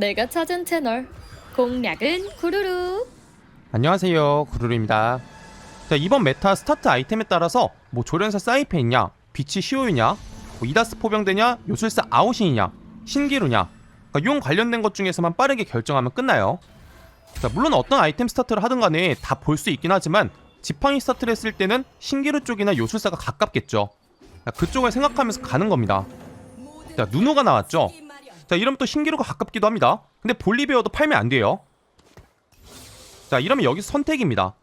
내가 찾은 채널 공략은 구루루. 안녕하세요 구루루입니다. 자 이번 메타 스타트 아이템에 따라서 뭐 조련사 사이페이냐 비치 시오유냐 뭐 이다스 포병대냐 요술사 아오신이냐 신기루냐 그러니까 용 관련된 것 중에서만 빠르게 결정하면 끝나요. 자 물론 어떤 아이템 스타트를 하든 간에 다 볼 수 있긴 하지만 지팡이 스타트를 했을 때는 신기루 쪽이나 요술사가 가깝겠죠. 자, 그쪽을 생각하면서 가는 겁니다. 자 누누가 나왔죠 자 이러면 또 신기루가 가깝기도 합니다. 근데 볼리베어도 팔면 안 돼요. 자 이러면 여기서 선택입니다.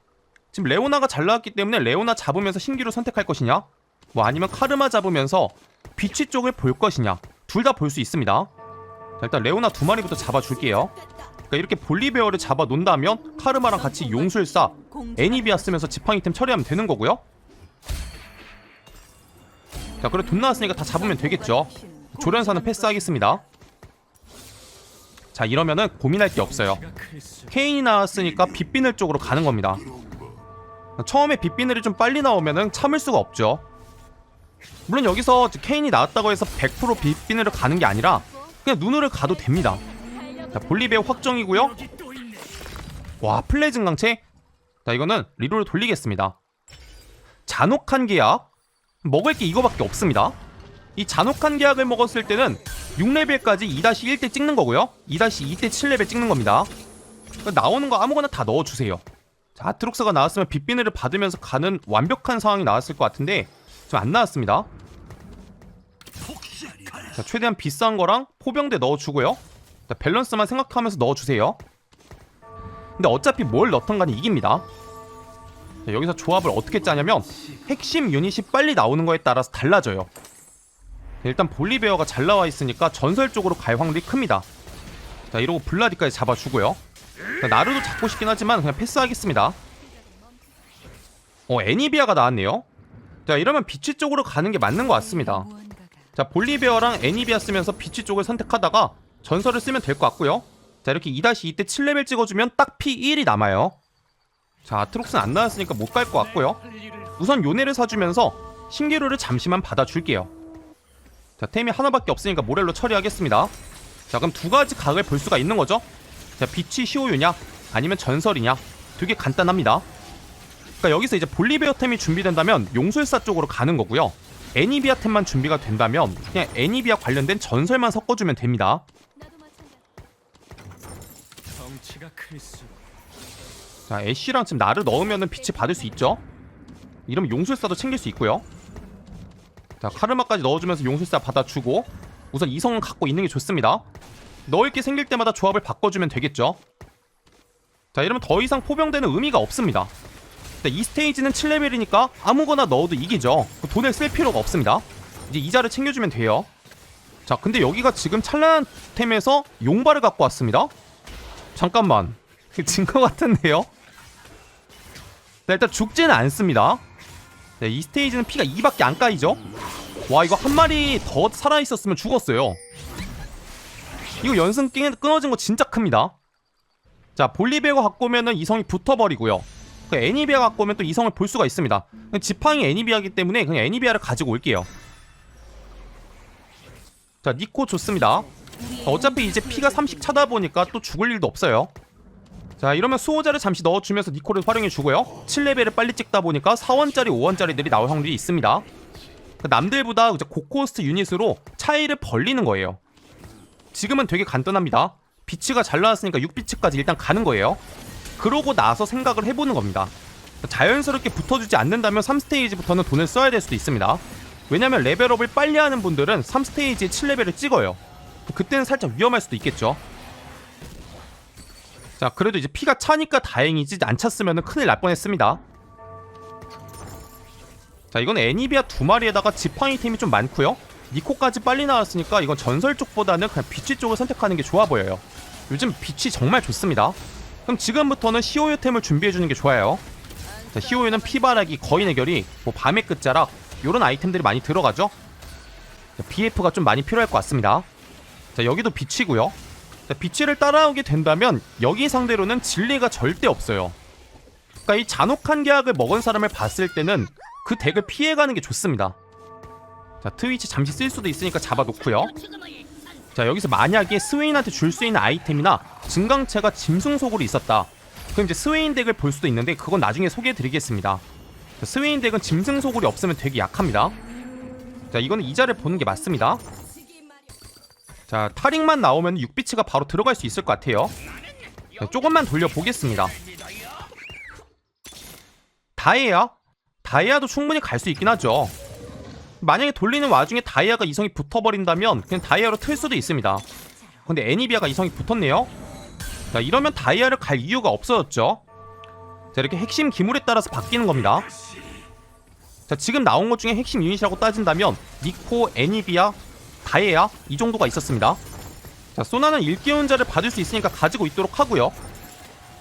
지금 레오나가 잘 나왔기 때문에 레오나 잡으면서 신기루 선택할 것이냐? 뭐 아니면 카르마 잡으면서 비치 쪽을 볼 것이냐? 둘 다 볼 수 있습니다. 자 일단 레오나 두 마리부터 잡아줄게요. 그러니까 이렇게 볼리베어를 잡아 놓는다면 카르마랑 같이 용술사 애니비아 쓰면서 지팡이템 처리하면 되는 거고요. 자 그래 돈 나왔으니까 다 잡으면 되겠죠. 조련사는 패스하겠습니다 자 이러면은 고민할 게 없어요. 케인이 나왔으니까 빗비늘 쪽으로 가는 겁니다. 처음에 빗비늘이 좀 빨리 나오면은 참을 수가 없죠. 물론 여기서 케인이 나왔다고 해서 100% 빗비늘을 가는 게 아니라 그냥 눈으로 가도 됩니다. 자 볼리베어 확정이고요. 와 플레이 증강체. 자 이거는 리로를 돌리겠습니다. 잔혹한 계약? 먹을 게 이거밖에 없습니다. 이 잔혹한 계약을 먹었을 때는 6레벨까지 2-1 때 찍는 거고요. 2-2 때 7레벨 찍는 겁니다. 그러니까 나오는 거 아무거나 다 넣어주세요. 자 아트록스가 나왔으면 빗비늘을 받으면서 가는 완벽한 상황이 나왔을 것 같은데 좀안 나왔습니다. 자 최대한 비싼 거랑 포병대 넣어주고요. 자, 밸런스만 생각하면서 넣어주세요. 근데 어차피 뭘 넣던 간에 이깁니다. 자, 여기서 조합을 어떻게 짜냐면 핵심 유닛이 빨리 나오는 거에 따라서 달라져요 일단 볼리베어가 잘 나와 있으니까 전설 쪽으로 갈 확률이 큽니다. 자 이러고 블라디까지 잡아주고요. 자, 나루도 잡고 싶긴 하지만 그냥 패스하겠습니다. 어 애니비아가 나왔네요. 자 이러면 비치 쪽으로 가는 게 맞는 것 같습니다. 자 볼리베어랑 애니비아 쓰면서 비치 쪽을 선택하다가 전설을 쓰면 될 것 같고요. 자 이렇게 2-2때 7레벨 찍어주면 딱 P1이 남아요. 자 아트록스는 안 나왔으니까 못 갈 것 같고요. 우선 요네를 사주면서 신기루를 잠시만 받아줄게요 자 템이 하나밖에 없으니까 모렐로 처리하겠습니다. 자 그럼 두 가지 각을 볼 수가 있는 거죠? 자 비치 시오유냐? 아니면 전설이냐? 되게 간단합니다. 그러니까 여기서 이제 볼리베어 템이 준비된다면 용술사 쪽으로 가는 거고요. 애니비아 템만 준비가 된다면 그냥 애니비아 관련된 전설만 섞어주면 됩니다. 자 애쉬랑 지금 나를 넣으면은 빛이 받을 수 있죠? 이러면 용술사도 챙길 수 있고요 자 카르마까지 넣어주면서 용술사 받아주고 우선 이성은 갖고 있는 게 좋습니다. 넣을 게 생길 때마다 조합을 바꿔주면 되겠죠? 자 이러면 더 이상 포병대는 의미가 없습니다. 자, 이 스테이지는 7레벨이니까 아무거나 넣어도 이기죠. 돈을 쓸 필요가 없습니다. 이제 이자를 챙겨주면 돼요. 자 근데 여기가 지금 찬란한 템에서 용발을 갖고 왔습니다. 잠깐만. 진 것 같은데요? 자, 일단 죽지는 않습니다 네, 이 스테이지는 피가 2밖에 안 까이죠? 와 이거 한 마리 더 살아있었으면 죽었어요. 이거 연승 깨- 끊어진 거 진짜 큽니다. 자 볼리베어 갖고 오면은 이성이 붙어버리고요. 그 애니비아 갖고 오면 또 이성을 볼 수가 있습니다. 지팡이 애니비아기 때문에 그냥 애니비아를 가지고 올게요. 자 니코 좋습니다. 자, 어차피 이제 피가 30 차다 보니까 또 죽을 일도 없어요 자 이러면 수호자를 잠시 넣어주면서 니코를 활용해주고요. 7레벨을 빨리 찍다 보니까 4원짜리 5원짜리들이 나올 확률이 있습니다. 그 남들보다 이제 고코스트 유닛으로 차이를 벌리는 거예요. 지금은 되게 간단합니다. 비치가 잘 나왔으니까 6비치까지 일단 가는 거예요. 그러고 나서 생각을 해보는 겁니다. 자연스럽게 붙어주지 않는다면 3스테이지부터는 돈을 써야 될 수도 있습니다. 왜냐면 레벨업을 빨리 하는 분들은 3스테이지에 7레벨을 찍어요. 그때는 살짝 위험할 수도 있겠죠 자 그래도 이제 피가 차니까 다행이지 안 찼으면 큰일 날 뻔했습니다. 자 이건 애니비아 두 마리에다가 지팡이 템이 좀 많고요. 니코까지 빨리 나왔으니까 이건 전설 쪽보다는 그냥 비치 쪽을 선택하는 게 좋아 보여요. 요즘 빛이 정말 좋습니다. 그럼 지금부터는 시오유 템을 준비해주는 게 좋아요. 자 시오유는 피바라기 거인의 결이 뭐 밤의 끝자락 요런 아이템들이 많이 들어가죠? 자, BF가 좀 많이 필요할 것 같습니다. 자 여기도 비치고요 자, 비치를 따라오게 된다면 여기 상대로는 진리가 절대 없어요. 그러니까 이 잔혹한 계약을 먹은 사람을 봤을 때는 그 덱을 피해가는 게 좋습니다. 자 트위치 잠시 쓸 수도 있으니까 잡아놓고요. 자 여기서 만약에 스웨인한테 줄 수 있는 아이템이나 증강체가 짐승 속으로 있었다. 그럼 이제 스웨인 덱을 볼 수도 있는데 그건 나중에 소개해드리겠습니다. 자, 스웨인 덱은 짐승 소굴이 없으면 되게 약합니다. 자 이거는 이자를 보는 게 맞습니다 자 타릭만 나오면 6비치가 바로 들어갈 수 있을 것 같아요. 자, 조금만 돌려보겠습니다. 다이아? 다이아도 충분히 갈 수 있긴 하죠. 만약에 돌리는 와중에 다이아가 이성이 붙어버린다면 그냥 다이아로 틀 수도 있습니다. 근데 애니비아가 이성이 붙었네요. 자 이러면 다이아를 갈 이유가 없어졌죠. 자 이렇게 핵심 기물에 따라서 바뀌는 겁니다. 자 지금 나온 것 중에 핵심 유닛이라고 따진다면 니코, 애니비아, 다이아 이 정도가 있었습니다. 자 소나는 일기운자를 받을 수 있으니까 가지고 있도록 하고요.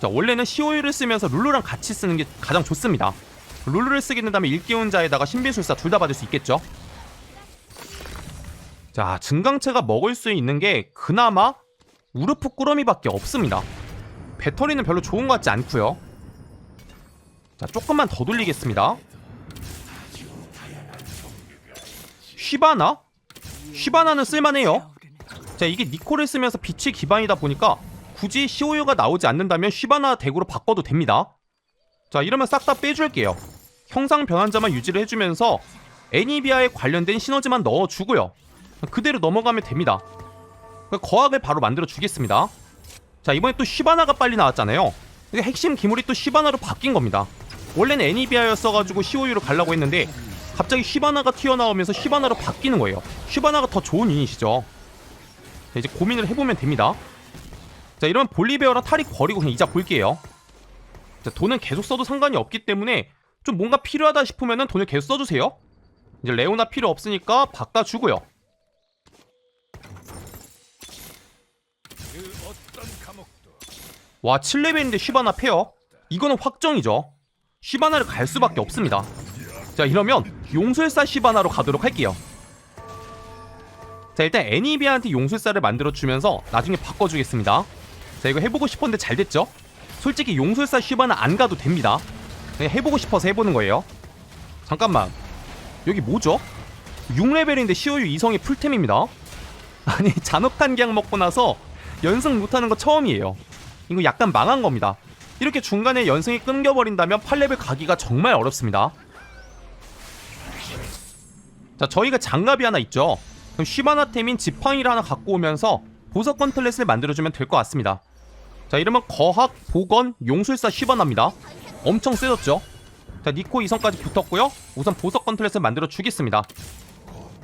자 원래는 시오유를 쓰면서 룰루랑 같이 쓰는 게 가장 좋습니다. 룰루를 쓰게 된다면 일기운자에다가 신비술사 둘 다 받을 수 있겠죠? 자 증강체가 먹을 수 있는 게 그나마 우르프 꾸러미밖에 없습니다. 배터리는 별로 좋은 것 같지 않고요. 자 조금만 더 돌리겠습니다. 쉬바나? 쉬바나는 쓸만해요. 자 이게 니콜을 쓰면서 빛이 기반이다 보니까 굳이 시오유가 나오지 않는다면 쉬바나 덱으로 바꿔도 됩니다. 자 이러면 싹 다 빼줄게요. 형상 변환자만 유지를 해주면서 애니비아에 관련된 시너지만 넣어주고요. 그대로 넘어가면 됩니다. 거학을 바로 만들어 주겠습니다. 자 이번에 또 쉬바나가 빨리 나왔잖아요. 핵심 기물이 또 쉬바나로 바뀐 겁니다. 원래는 애니비아였어가지고 시오유로 가려고 했는데 갑자기 쉬바나가 튀어나오면서 쉬바나로 바뀌는 거예요. 쉬바나가 더 좋은 유닛이죠. 자, 이제 고민을 해보면 됩니다. 자 이러면 볼리베어랑 타릭 버리고 그냥 이자 볼게요. 자 돈은 계속 써도 상관이 없기 때문에 좀 뭔가 필요하다 싶으면은 돈을 계속 써주세요. 이제 레오나 필요 없으니까 바꿔주고요. 와 7레벨인데 쉬바나 페어? 이거는 확정이죠. 쉬바나를 갈 수밖에 없습니다 자 이러면 용술사 쉬바나로 가도록 할게요. 자 일단 애니비아한테 용술사를 만들어주면서 나중에 바꿔주겠습니다. 자 이거 해보고 싶었는데 잘 됐죠? 솔직히 용술사 쉬바나 안 가도 됩니다. 그냥 해보고 싶어서 해보는 거예요. 잠깐만. 여기 뭐죠? 6레벨인데 시오유 이성의 풀템입니다. 아니 잔혹한 갱 먹고 나서 연승 못하는 거 처음이에요. 이거 약간 망한 겁니다. 이렇게 중간에 연승이 끊겨버린다면 8레벨 가기가 정말 어렵습니다. 자, 저희가 장갑이 하나 있죠. 그럼 쉬바나템인 지팡이를 하나 갖고 오면서 보석 건틀렛을 만들어주면 될 것 같습니다. 자, 이러면 거학, 보건, 용술사 쉬바나입니다. 엄청 세졌죠? 자, 니코 이성까지 붙었고요. 우선 보석 건틀렛을 만들어 주겠습니다.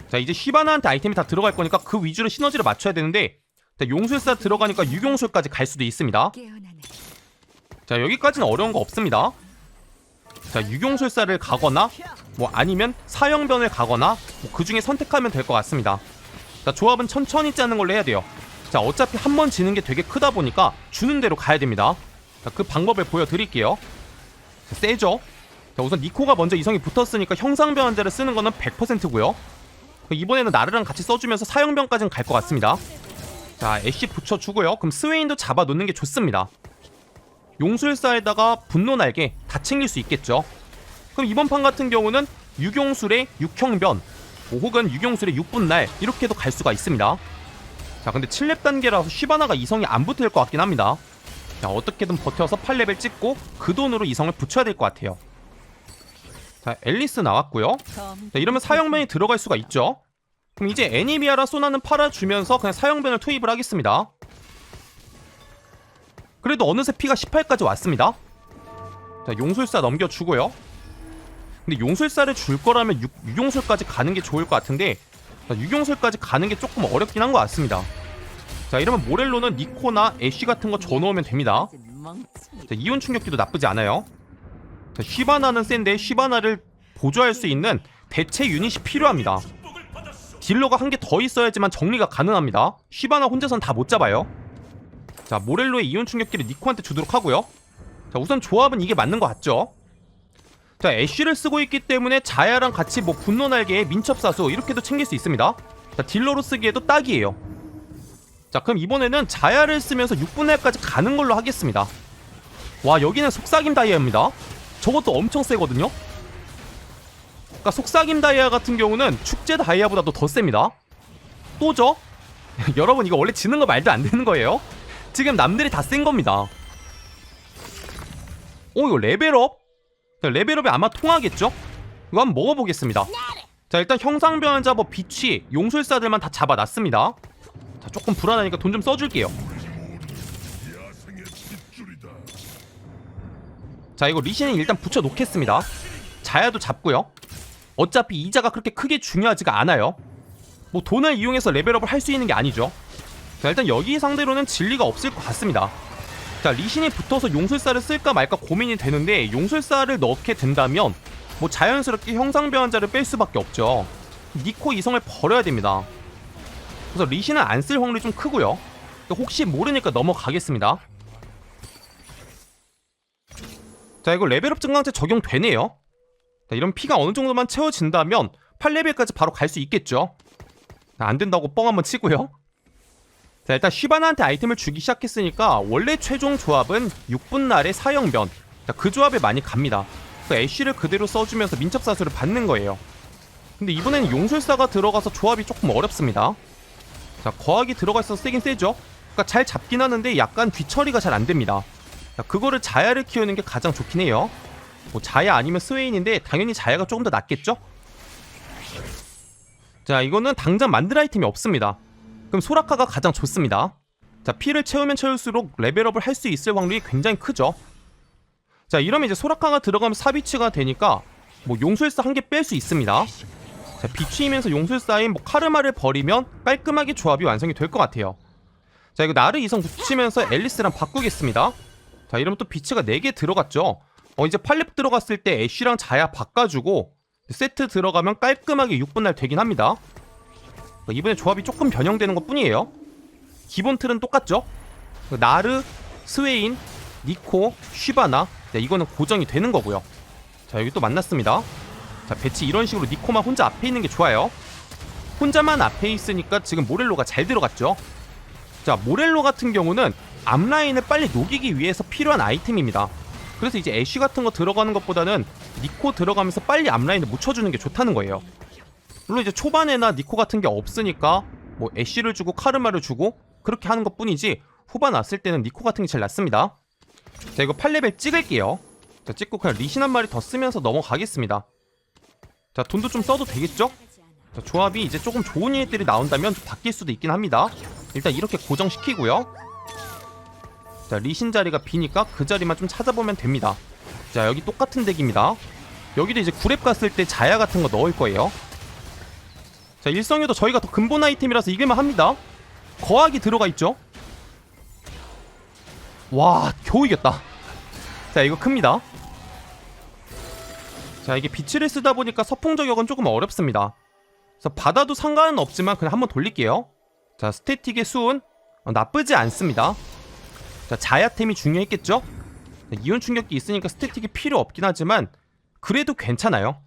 자, 이제 쉬바나한테 아이템이 다 들어갈 거니까 그 위주로 시너지를 맞춰야 되는데 자, 용술사 들어가니까 유용술까지 갈 수도 있습니다. 자 여기까지는 어려운 거 없습니다. 자 유용술사를 가거나 뭐 아니면 사형변을 가거나 뭐 그 중에 선택하면 될 것 같습니다. 자 조합은 천천히 짜는 걸로 해야 돼요. 자 어차피 한 번 지는 게 되게 크다 보니까 주는 대로 가야 됩니다. 자, 그 방법을 보여드릴게요. 자, 세죠? 자 우선 니코가 먼저 이성이 붙었으니까 형상변 환자를 쓰는 거는 100%고요. 이번에는 나르랑 같이 써주면서 사형변까지는 갈 것 같습니다. 자 애쉬 붙여주고요 그럼 스웨인도 잡아놓는 게 좋습니다 용술사에다가 분노 날개 다 챙길 수 있겠죠 그럼 이번 판 같은 경우는 유용술의 육형변 뭐 혹은 유용술의 육분날 이렇게도 갈 수가 있습니다 자 근데 7렙 단계라서 쉬바나가 이성이 안 붙을 것 같긴 합니다 자 어떻게든 버텨서 8레벨 찍고 그 돈으로 이성을 붙여야 될 것 같아요 자 앨리스 나왔고요 자 이러면 사형면이 들어갈 수가 있죠 그럼 이제 애니비아라 소나는 팔아주면서 그냥 사형변을 투입을 하겠습니다. 그래도 어느새 피가 18까지 왔습니다. 자, 용술사 넘겨주고요. 근데 용술사를 줄 거라면 유, 유용술까지 가는 게 좋을 것 같은데 자, 유용술까지 가는 게 조금 어렵긴 한 것 같습니다. 자, 이러면 모렐로는 니코나 애쉬 같은 거 줘놓으면 됩니다. 자, 이온 충격기도 나쁘지 않아요. 자, 쉬바나는 센데 쉬바나를 보조할 수 있는 대체 유닛이 필요합니다. 딜러가 한 개 더 있어야지만 정리가 가능합니다. 쉬바나 혼자선 다 못 잡아요. 자, 모렐로의 이온 충격기를 니코한테 주도록 하고요. 자, 우선 조합은 이게 맞는 것 같죠? 자, 애쉬를 쓰고 있기 때문에 자야랑 같이 뭐 분노 날개에 민첩사수 이렇게도 챙길 수 있습니다. 자, 딜러로 쓰기에도 딱이에요. 자, 그럼 이번에는 자야를 쓰면서 6분할까지 가는 걸로 하겠습니다. 와, 여기는 속삭임 다이아입니다. 저것도 엄청 세거든요. 그러니까 속삭임 다이아 같은 경우는 축제 다이아보다도 더 셉니다. 또죠? 여러분 이거 원래 지는 거 말도 안 되는 거예요? 지금 남들이 다 센 겁니다. 오 이거 레벨업? 자, 레벨업이 아마 통하겠죠? 이거 먹어보겠습니다. 자 일단 형상변환자 뭐 비취 용술사들만 다 잡아놨습니다. 자 조금 불안하니까 돈 좀 써줄게요. 자 이거 리신은 일단 붙여놓겠습니다. 자야도 잡고요. 어차피 이자가 그렇게 크게 중요하지가 않아요. 뭐 돈을 이용해서 레벨업을 할 수 있는 게 아니죠. 자 일단 여기 상대로는 진리가 없을 것 같습니다. 자 리신이 붙어서 용술사를 쓸까 말까 고민이 되는데 용술사를 넣게 된다면 뭐 자연스럽게 형상변환자를 뺄 수밖에 없죠. 니코 이성을 버려야 됩니다. 그래서 리신은 안 쓸 확률이 좀 크고요. 혹시 모르니까 넘어가겠습니다. 자 이거 레벨업 증강제 적용되네요. 자, 이런 피가 어느 정도만 채워진다면 8레벨까지 바로 갈 수 있겠죠. 자, 안 된다고 뻥 한번 치고요. 자 일단 쉬바나한테 아이템을 주기 시작했으니까 원래 최종 조합은 6분 날의 사형변 자, 그 조합에 많이 갑니다. 그 애쉬를 그대로 써주면서 민첩사수를 받는 거예요. 근데 이번에는 용술사가 들어가서 조합이 조금 어렵습니다. 자 거학이 들어가 있어서 세긴 세죠. 그러니까 잘 잡긴 하는데 약간 뒤처리가 잘 안 됩니다. 자, 그거를 자야를 키우는 게 가장 좋긴 해요. 뭐 자야 아니면 스웨인인데 당연히 자야가 조금 더 낫겠죠? 자 이거는 당장 만들 아이템이 없습니다. 그럼 소라카가 가장 좋습니다. 자 피를 채우면 채울수록 레벨업을 할 수 있을 확률이 굉장히 크죠. 자 이러면 이제 소라카가 들어가면 사비치가 되니까 뭐 용술사 한 개 뺄 수 있습니다. 자 비추이면서 용술사인 뭐 카르마를 버리면 깔끔하게 조합이 완성이 될 것 같아요. 자 이거 나르 이성 붙이면서 앨리스랑 바꾸겠습니다. 자 이러면 또 비치가 4개 들어갔죠. 어 이제 팔렙 들어갔을 때 애쉬랑 자야 바꿔주고 세트 들어가면 깔끔하게 6분날 되긴 합니다. 그러니까 이번에 조합이 조금 변형되는 것 뿐이에요. 기본 틀은 똑같죠? 나르, 스웨인, 니코, 쉬바나 네, 이거는 고정이 되는 거고요. 자 여기 또 만났습니다. 자 배치 이런 식으로 니코만 혼자 앞에 있는 게 좋아요. 혼자만 앞에 있으니까 지금 모렐로가 잘 들어갔죠. 자 모렐로 같은 경우는 앞라인을 빨리 녹이기 위해서 필요한 아이템입니다. 그래서 이제 애쉬 같은 거 들어가는 것보다는 니코 들어가면서 빨리 앞라인을 묻혀주는 게 좋다는 거예요. 물론 이제 초반에나 니코 같은 게 없으니까 뭐 애쉬를 주고 카르마를 주고 그렇게 하는 것 뿐이지 후반 왔을 때는 니코 같은 게 제일 낫습니다. 자 이거 8레벨 찍을게요. 자 찍고 그냥 리신 한 마리 더 쓰면서 넘어가겠습니다. 자 돈도 좀 써도 되겠죠? 자 조합이 이제 조금 좋은 일들이 나온다면 좀 바뀔 수도 있긴 합니다. 일단 이렇게 고정시키고요. 자 리신 자리가 비니까 그 자리만 좀 찾아보면 됩니다. 자 여기 똑같은 덱입니다. 여기도 이제 구랩 갔을 때 자야 같은 거 넣을 거예요. 자 일성유도 저희가 더 근본 아이템이라서 이길만 합니다. 거학이 들어가 있죠. 와 겨우 이겼다. 자 이거 큽니다. 자 이게 비치를 쓰다 보니까 서풍 저격은 조금 어렵습니다. 그래서 받아도 상관은 없지만 그냥 한번 돌릴게요. 자 스태틱의 수은 어, 나쁘지 않습니다. 자 자야템이 중요했겠죠? 자, 이온 충격기 있으니까 스태틱이 필요 없긴 하지만 그래도 괜찮아요.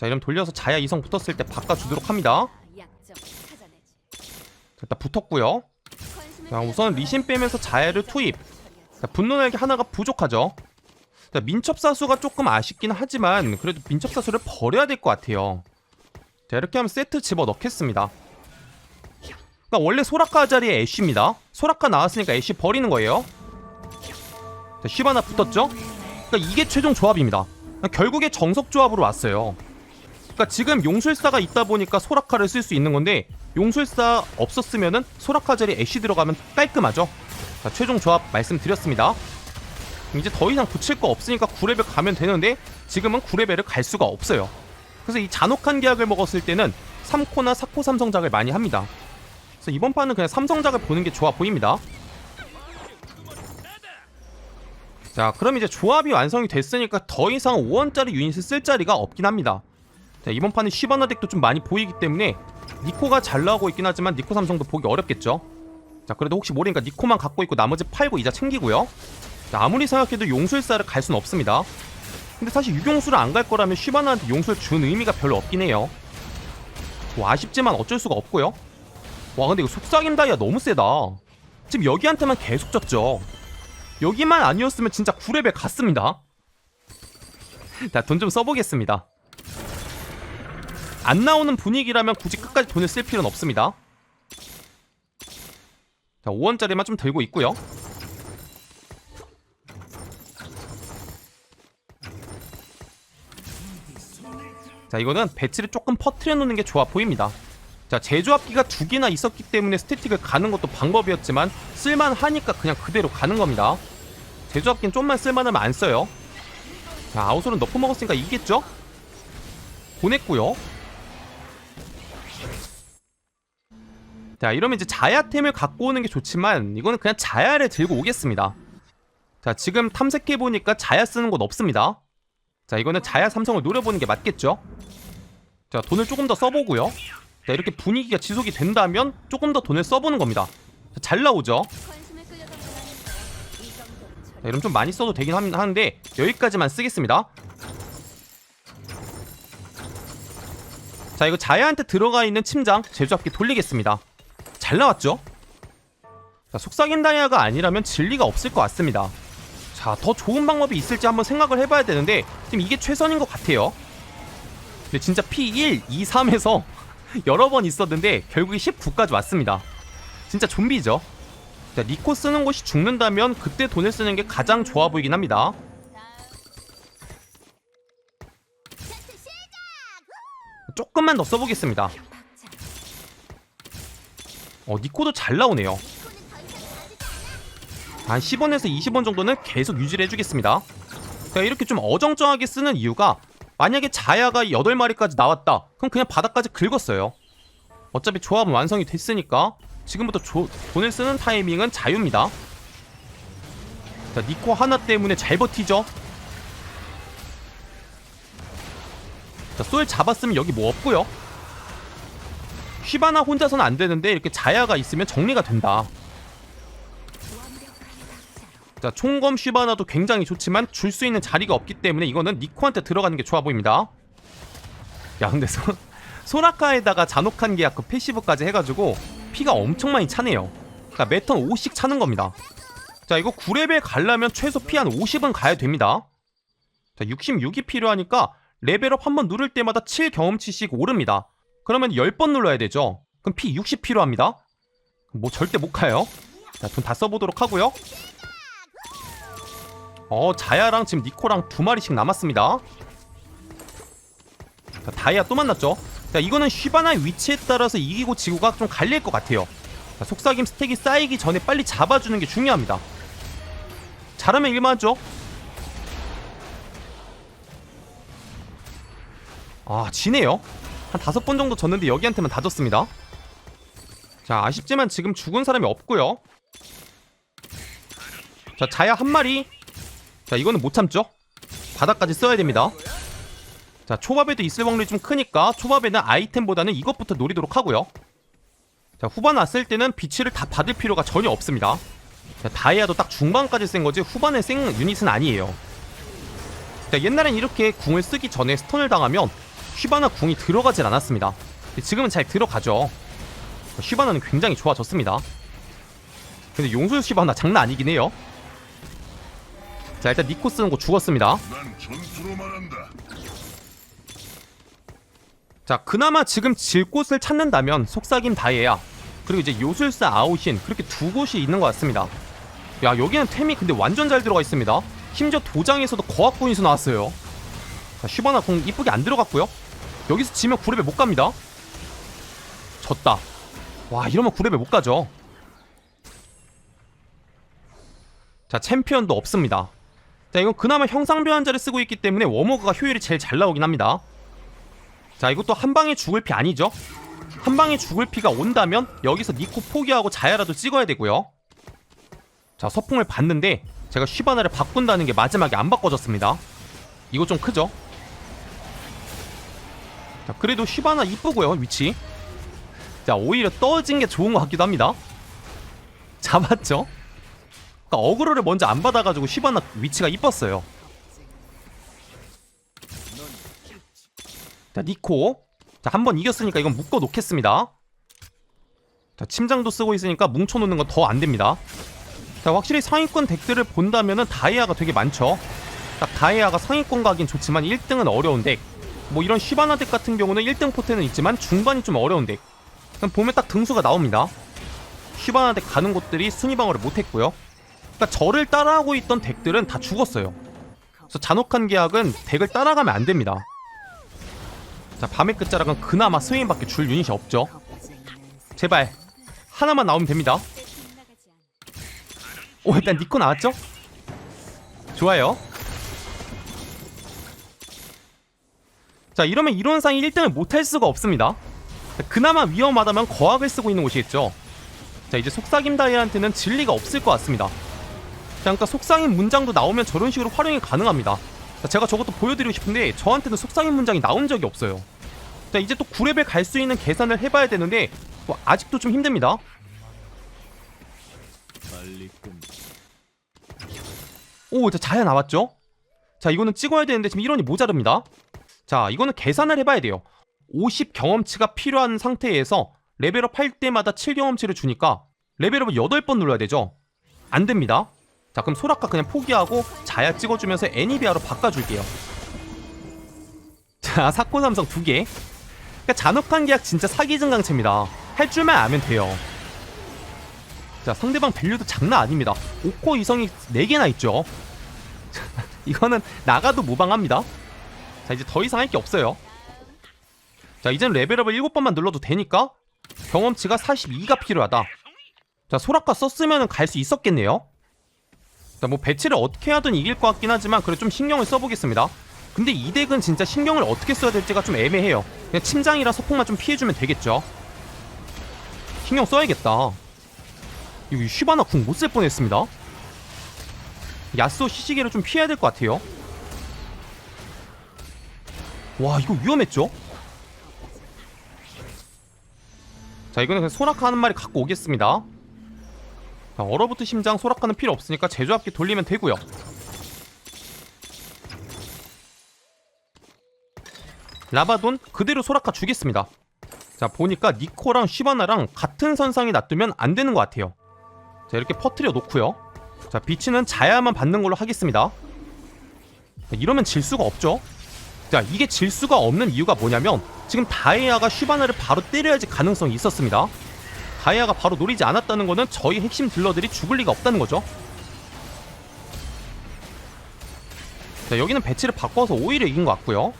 자 이러면 돌려서 자야 이성 붙었을 때 바꿔주도록 합니다. 자, 일단 붙었고요. 자 우선 리신 빼면서 자야를 투입. 자, 분노 날개 하나가 부족하죠. 자, 민첩사수가 조금 아쉽긴 하지만 그래도 민첩사수를 버려야 될 것 같아요. 자 이렇게 하면 세트 집어 넣겠습니다. 그러니까 원래 소라카 자리에 애쉬입니다. 소라카 나왔으니까 애쉬 버리는 거예요. 자, 쉬바나 붙었죠? 그러니까 이게 최종 조합입니다. 결국에 정석 조합으로 왔어요. 그러니까 지금 용술사가 있다 보니까 소라카를 쓸 수 있는 건데 용술사 없었으면은 소라카 자리에 애쉬 들어가면 깔끔하죠. 자, 최종 조합 말씀드렸습니다. 이제 더 이상 붙일 거 없으니까 9레벨 가면 되는데 지금은 9레벨을 갈 수가 없어요. 그래서 이 잔혹한 계약을 먹었을 때는 3코나 4코 삼성작을 많이 합니다. 그래서 이번 판은 그냥 삼성작을 보는 게 좋아 보입니다. 자, 그럼 이제 조합이 완성이 됐으니까 더 이상 5원짜리 유닛을 쓸 자리가 없긴 합니다. 자, 이번 판은 시바나 덱도 좀 많이 보이기 때문에 니코가 잘 나오고 있긴 하지만 니코 삼성도 보기 어렵겠죠. 자, 그래도 혹시 모르니까 니코만 갖고 있고 나머지 팔고 이자 챙기고요. 자, 아무리 생각해도 용술사를 갈 수는 없습니다. 근데 사실 유용수를 안 갈 거라면 시바나한테 용술 준 의미가 별로 없긴 해요. 뭐 아쉽지만 어쩔 수가 없고요. 와 근데 이거 속삭임 다이아 너무 세다. 지금 여기한테만 계속 졌죠. 여기만 아니었으면 진짜 9레벨 갔습니다. 자, 돈 좀 써보겠습니다. 안 나오는 분위기라면 굳이 끝까지 돈을 쓸 필요는 없습니다. 자 5원짜리만 좀 들고 있고요. 자 이거는 배치를 조금 퍼트려 놓는 게 좋아 보입니다. 자 제조합기가 두 개나 있었기 때문에 스태틱을 가는 것도 방법이었지만 쓸만하니까 그냥 그대로 가는 겁니다. 제조합기는 좀만 쓸만하면 안 써요. 자 아웃솔은 너프 먹었으니까 이겠죠? 보냈고요 자 이러면 이제 자야템을 갖고 오는 게 좋지만 이거는 그냥 자야를 들고 오겠습니다. 자 지금 탐색해보니까 자야 쓰는 곳 없습니다. 자 이거는 자야 삼성을 노려보는 게 맞겠죠? 자 돈을 조금 더 써보고요. 자 이렇게 분위기가 지속이 된다면 조금 더 돈을 써보는 겁니다. 자, 잘 나오죠? 자, 이러면 좀 많이 써도 되긴 함- 하는데 여기까지만 쓰겠습니다. 자 이거 자야한테 들어가 있는 침장 제조합기 돌리겠습니다 잘 나왔죠? 자 속삭인 다이아가 아니라면 진리가 없을 것 같습니다 자 더 좋은 방법이 있을지 한번 생각을 해봐야 되는데 지금 이게 최선인 것 같아요 근데 진짜 P1, 2, 3에서 여러 번 있었는데 결국에 19까지 왔습니다 진짜 좀비죠 자, 니코 쓰는 곳이 죽는다면 그때 돈을 쓰는 게 가장 좋아 보이긴 합니다. 조금만 더 써보겠습니다. 어, 니코도 잘 나오네요. 한 10원에서 20원 정도는 계속 유지를 해주겠습니다. 제가 이렇게 좀 어정쩡하게 쓰는 이유가 만약에 자야가 8마리까지 나왔다. 그럼 그냥 바닥까지 긁었어요. 어차피 조합은 완성이 됐으니까 지금부터 조- 돈을 쓰는 타이밍은 자유입니다. 자, 니코 하나 때문에 잘 버티죠. 자, 솔 잡았으면 여기 뭐 없고요. 휘바나 혼자서는 안 되는데 이렇게 자야가 있으면 정리가 된다. 자, 총검 휘바나도 굉장히 좋지만 줄 수 있는 자리가 없기 때문에 이거는 니코한테 들어가는 게 좋아 보입니다. 야, 근데 소, 소라카에다가 잔혹한 계약 그 패시브까지 해가지고 피가 엄청 많이 차네요. 그러니까 매턴 5씩 차는 겁니다. 자, 이거 9레벨 가려면 최소 피 한 50은 가야 됩니다. 자, 66이 필요하니까 레벨업 한번 누를 때마다 7 경험치씩 오릅니다. 그러면 10번 눌러야 되죠. 그럼 피 60 필요합니다. 뭐 절대 못 가요. 자, 돈 다 써보도록 하고요. 어, 자야랑 지금 니코랑 두 마리씩 남았습니다. 자, 다이아 또 만났죠. 자, 이거는 휘바나의 위치에 따라서 이기고 지고가 좀 갈릴 것 같아요. 자, 속삭임 스택이 쌓이기 전에 빨리 잡아주는 게 중요합니다. 잘하면 일만하죠. 아, 지네요. 한 다섯 번 정도 졌는데 여기한테만 다 졌습니다. 자, 아쉽지만 지금 죽은 사람이 없고요. 자, 자야 한 마리. 자, 이거는 못 참죠. 바닥까지 써야 됩니다. 자, 초밥에도 있을 확률이 좀 크니까 초밥에는 아이템보다는 이것부터 노리도록 하고요. 자, 후반 왔을 때는 비치를 다 받을 필요가 전혀 없습니다. 자, 다이아도 딱 중반까지 센 거지 후반에 센 유닛은 아니에요. 자, 옛날엔 이렇게 궁을 쓰기 전에 스턴을 당하면 휘바나 궁이 들어가질 않았습니다. 지금은 잘 들어가죠. 휘바나는 굉장히 좋아졌습니다. 근데 용술 휘바나 장난 아니긴 해요. 자, 일단 니코 쓰는 거 죽었습니다. 자, 그나마 지금 질 곳을 찾는다면 속삭임 다이아 그리고 이제 요술사 아웃신 그렇게 두 곳이 있는 것 같습니다. 야, 여기는 템이 근데 완전 잘 들어가 있습니다. 심지어 도장에서도 거학군이서 나왔어요. 자, 슈바나 공 이쁘게 안 들어갔고요. 여기서 지면 9레벨 못 갑니다. 졌다. 와, 이러면 9레벨 못 가죠. 자, 챔피언도 없습니다. 자, 이건 그나마 형상 변환자를 쓰고 있기 때문에 워머그가 효율이 제일 잘 나오긴 합니다. 자 이것도 한 방에 죽을 피 아니죠? 한 방에 죽을 피가 온다면 여기서 니코 포기하고 자야라도 찍어야 되고요. 자 서풍을 봤는데 제가 쉬바나를 바꾼다는 게 마지막에 안 바꿔졌습니다. 이거 좀 크죠? 자 그래도 쉬바나 이쁘고요 위치. 자 오히려 떨어진 게 좋은 것 같기도 합니다. 잡았죠? 그러니까 어그로를 먼저 안 받아가지고 쉬바나 위치가 이뻤어요. 자 니코 자 한 번 이겼으니까 이건 묶어 놓겠습니다 자 침장도 쓰고 있으니까 뭉쳐 놓는 건 더 안됩니다 자 확실히 상위권 덱들을 본다면은 다이아가 되게 많죠 딱 다이아가 상위권 가긴 좋지만 1등은 어려운 덱 뭐 이런 쉬바나 덱 같은 경우는 1등 포텐은 있지만 중반이 좀 어려운 덱 그럼 보면 딱 등수가 나옵니다 슈바나한테 가는 곳들이 순위 방어를 못했고요. 그러니까 저를 따라하고 있던 덱들은 다 죽었어요. 그래서 잔혹한 계약은 덱을 따라가면 안 됩니다. 자 밤의 끝자락은 그나마 스웨인밖에 줄 유닛이 없죠. 제발 하나만 나오면 됩니다. 오 일단 니코 나왔죠? 좋아요. 자 이러면 이론상 1등을 못할 수가 없습니다. 자, 그나마 위험하다면 거학을 쓰고 있는 곳이겠죠. 자 이제 속삭임 다이아한테는 진리가 없을 것 같습니다. 자 그러니까 속삭임 문장도 나오면 저런 식으로 활용이 가능합니다. 자, 제가 저것도 보여드리고 싶은데 저한테는 속삭임 문장이 나온 적이 없어요. 자 이제 또 9레벨 갈 수 있는 계산을 해봐야 되는데 뭐 아직도 좀 힘듭니다. 오, 자, 자야 나왔죠? 자, 이거는 찍어야 되는데 지금 1원이 모자릅니다. 자, 이거는 계산을 해봐야 돼요. 50 경험치가 필요한 상태에서 레벨업 할 때마다 7 경험치를 주니까 레벨업을 8번 눌러야 되죠? 안 됩니다. 자, 그럼 소라카 그냥 포기하고 자야 찍어주면서 애니비아로 바꿔줄게요. 자, 사코 삼성 두 개. 그러니까 잔혹한 계약 진짜 사기 증강체입니다. 할 줄만 아면 돼요. 자 상대방 밸류도 장난 아닙니다 5코 이성이 4개나 있죠 이거는 나가도 무방합니다 자 이제 더 이상 할 게 없어요. 자 이젠 레벨업을 7번만 눌러도 되니까 경험치가 42가 필요하다. 자 소라카 썼으면 갈 수 있었겠네요. 자 뭐 배치를 어떻게 하든 이길 것 같긴 하지만 그래 좀 신경을 써보겠습니다. 근데 이 덱은 진짜 신경을 어떻게 써야 될지가 좀 애매해요. 그냥 침장이라 서폭만 좀 피해주면 되겠죠. 신경 써야겠다. 이거 슈바나 궁 못 쓸 뻔했습니다. 야스오 시시계를 좀 피해야 될 것 같아요. 와 이거 위험했죠? 자 이거는 그냥 소라카 하는 말이 갖고 오겠습니다. 자, 얼어붙은 심장 소라카는 필요 없으니까 제조합기 돌리면 되고요. 라바돈 그대로 소라카 주겠습니다. 자 보니까 니코랑 슈바나랑 같은 선상에 놔두면 안 되는 것 같아요. 자 이렇게 퍼트려 놓고요 자 비치는 자야만 받는 걸로 하겠습니다 자, 이러면 질 수가 없죠 자 이게 질 수가 없는 이유가 뭐냐면 지금 다이아가 슈바나를 바로 때려야지 가능성이 있었습니다 다이아가 바로 노리지 않았다는 거는 저희 핵심 딜러들이 죽을 리가 없다는 거죠 자 여기는 배치를 바꿔서 오히려 이긴 것 같고요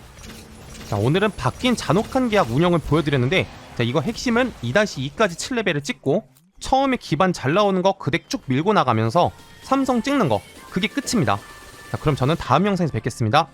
자 오늘은 바뀐 잔혹한 계약 운영을 보여드렸는데 자 이거 핵심은 2-2까지 7레벨을 찍고 처음에 기반 잘 나오는 거 그덱 쭉 밀고 나가면서 삼성 찍는 거 그게 끝입니다. 자, 그럼 저는 다음 영상에서 뵙겠습니다.